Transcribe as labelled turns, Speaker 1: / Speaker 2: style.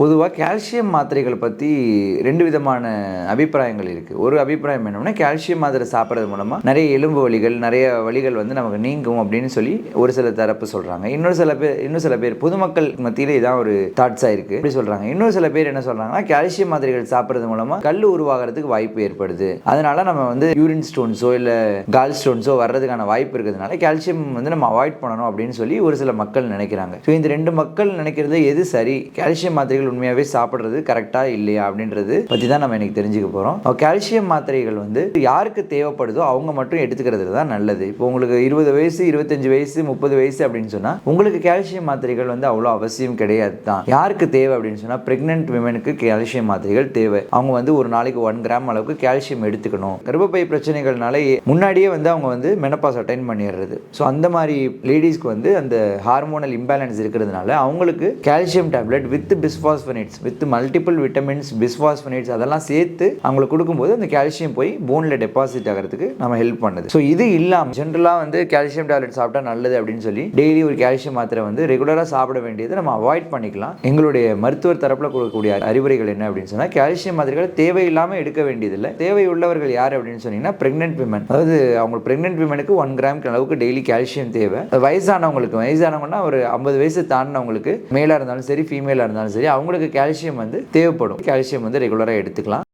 Speaker 1: பொதுவாக கால்சியம் மாத்திரைகளை பற்றி ரெண்டு விதமான அபிப்பிராயங்கள் இருக்குது ஒரு அபிப்பிராயம் என்னென்னா கால்சியம் மாத்திரை சாப்பிட்றது மூலமாக நிறைய எலும்பு வலிகள் நிறைய வலிகள் வந்து நமக்கு நீங்கும் அப்படின்னு சொல்லி ஒரு சில தரப்பு சொல்கிறாங்க இன்னொரு சில பேர் இன்னும் சில பேர் பொதுமக்கள் மத்தியில் இதான் ஒரு தாட்ஸாக இருக்குது இப்படி சொல்கிறாங்க இன்னொரு சில பேர் என்ன சொல்கிறாங்கன்னா கால்சியம் மாத்திரைகள் சாப்பிட்றது மூலமாக கல் உருவாகிறதுக்கு வாய்ப்பு ஏற்படுது. அதனால் நம்ம வந்து யூரின் ஸ்டோன்ஸோ இல்லை கால் ஸ்டோன்ஸோ வர்றதுக்கான வாய்ப்பு இருக்கிறதுனால கால்சியம் வந்து நம்ம அவாய்ட் பண்ணணும் அப்படின்னு சொல்லி ஒரு சில மக்கள் நினைக்கிறாங்க. ஸோ இந்த ரெண்டு மக்கள் நினைக்கிறது எது சரி? கால்சியம் மாத்திரைகள் உண்மையாகவே சாப்பிட்றது கரெக்டாக இல்லையா அப்படின்றது பற்றி தான் நம்ம இன்னைக்கு தெரிஞ்சுக்க போகிறோம் கால்சியம் மாத்திரைகள் வந்து யாருக்கு தேவைப்படுதோ அவங்க மட்டும் எடுத்துக்கிறது தான் நல்லது. இப்போ உங்களுக்கு இருபது வயசு இருபத்தஞ்சு வயசு முப்பது வயசு அப்படின்னு சொன்னால் உங்களுக்கு கால்சியம் மாத்திரைகள் வந்து அவ்வளோ அவசியம் கிடையாது தான். யாருக்கு தேவை அப்படின்னு சொன்னால் ப்ரெக்னென்ட் விமனுக்கு கால்சியம் மாத்திரைகள் தேவை. அவங்க வந்து ஒரு நாளைக்கு ஒன் கிராம் அளவுக்கு கால்சியம் எடுத்துக்கணும். கர்ப்பப்பை பிரச்சனைகள்னால முன்னாடியே வந்து அவங்க வந்து மெனப்பாஸ் அட்டைன் பண்ணிடுறது. ஸோ அந்த மாதிரி லேடிஸ்க்கு வந்து அந்த ஹார்மோனல் இம்பேலன்ஸ் இருக்கிறதுனால அவங்களுக்கு calcium tablet with bisphosphonates with multiple vitamins bisphosphonates அதெல்லாம் சேர்த்து அவங்களுக்கு கொடுக்கும்போது அந்த கால்சியம் போய் போனில் டெபாசிட் ஆகிறதுக்கு நம்ம ஹெல்ப் பண்ணுது. ஸோ இது இல்லாமல் ஜென்ரலாக வந்து கால்சியம் டேப்லெட் சாப்பிட்டா நல்லது அப்படின்னு சொல்லி டெய்லி ஒரு கால்சியம் மாத்திரை வந்து ரெகுலராக சாப்பிட வேண்டியதை நம்ம அவாய்ட் பண்ணிக்கலாம். எங்களுடைய மருத்துவர் தரப்பில் கொடுக்கக்கூடிய அறிவுரைகள் என்ன அப்படின்னு சொன்னால் கால்சியம் மாத்திரைகள் தேவையில்லாமல் எடுக்க வேண்டியதில்லை. தேவை உள்ளவர்கள் யார் அப்படின்னு சொன்னீங்கன்னா பிரெக்னென்ட் விமன் அதாவது அவங்க பிரெக்னென்ட் விமனுக்கு ஒன் கிராம் அளவுக்கு டெய்லி கால்சியம் தேவை. வயசானவங்களுக்கு வயசானவங்கன்னா ஒரு ஐம்பது வயசு தாண்டினவங்களுக்கு மேலாக இருந்தாலும் சரி ஃபீமேலாக இருந்தாலும் சரி அவங்க அவங்களுக்கு கால்சியம் வந்து தேவைப்படும். கால்சியம் வந்து ரெகுலராக எடுத்துக்கலாம்.